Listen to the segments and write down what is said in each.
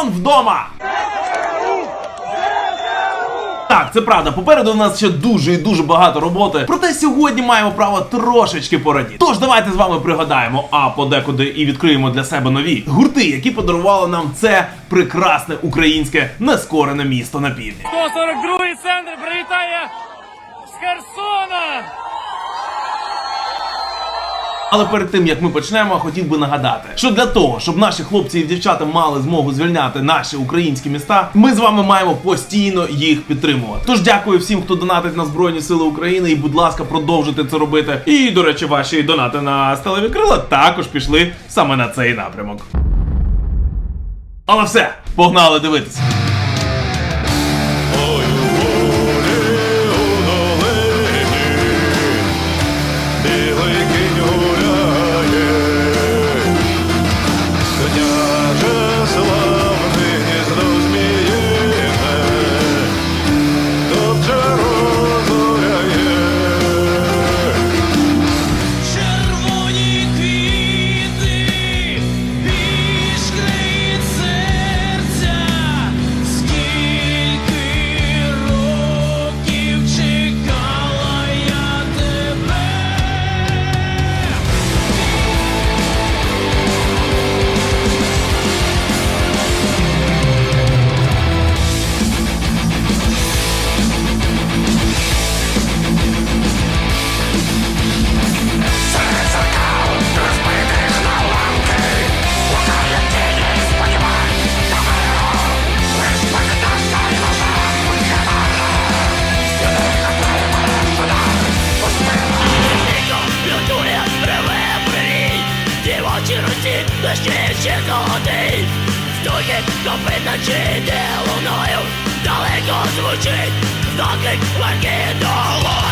Херсон вдома! Так, це правда. Попереду у нас ще дуже і дуже багато роботи. Проте сьогодні маємо право трошечки порадіти. Тож давайте з вами пригадаємо, а подекуди і відкриємо для себе нові гурти, які подарували нам це прекрасне українське нескорене місто на півдні. 142-й центр прилітає з Херсона! Але перед тим як ми почнемо, хотів би нагадати, що для того, щоб наші хлопці і дівчата мали змогу звільняти наші українські міста, ми з вами маємо постійно їх підтримувати. Тож дякую всім, хто донатить на Збройні Сили України, і будь ласка, продовжуйте це робити. І до речі, ваші донати на сталеві крила також пішли саме на цей напрямок. Але все, погнали дивитися. Дівочі руці, ще золотий. Стоїть, копит ночі, де луною, далеко звучить, доки варки долою.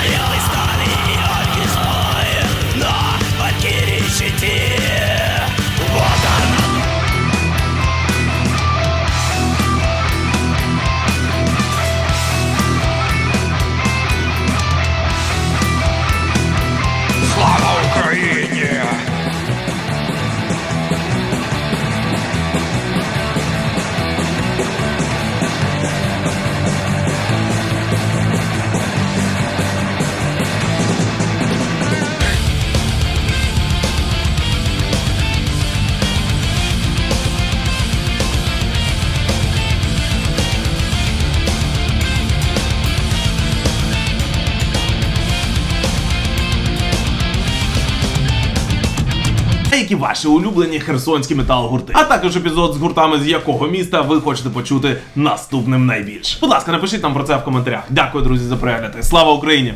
А які ваші улюблені херсонські метал-гурти? А також епізод з гуртами, з якого міста ви хочете почути наступним найбільше. Будь ласка, напишіть нам про це в коментарях. Дякую, друзі, за перегляд. Слава Україні!